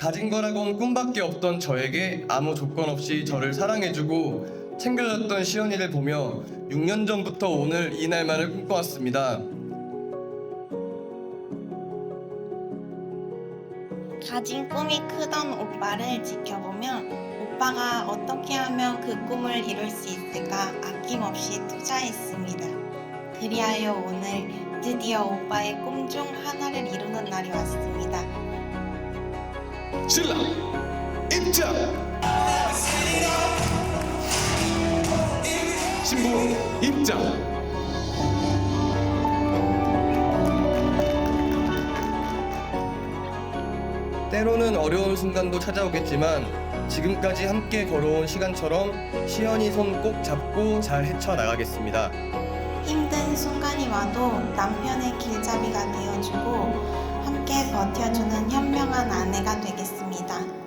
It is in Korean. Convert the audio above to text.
가진 거라곤 꿈밖에 없던 저에게 아무 조건 없이 저를 사랑해주고 챙겨줬던 시연이를 보며 6년 전부터 오늘 이 날만을 꿈꿔왔습니다. 가진 꿈이 크던 오빠를 지켜보며 오빠가 어떻게 하면 그 꿈을 이룰 수 있을까 아낌없이 투자했습니다. 그리하여 오늘 드디어 오빠의 꿈 중 하나를 이루는 날이 왔습니다. 신랑 입장! 신부 입장! 때로는 어려운 순간도 찾아오겠지만 지금까지 함께 걸어온 시간처럼 시연이 손 꼭 잡고 잘 헤쳐나가겠습니다. 힘든 순간이 와도 남편의 길잡이가 되어주고 함께 버텨주는 현명한 아내가 되겠습니다.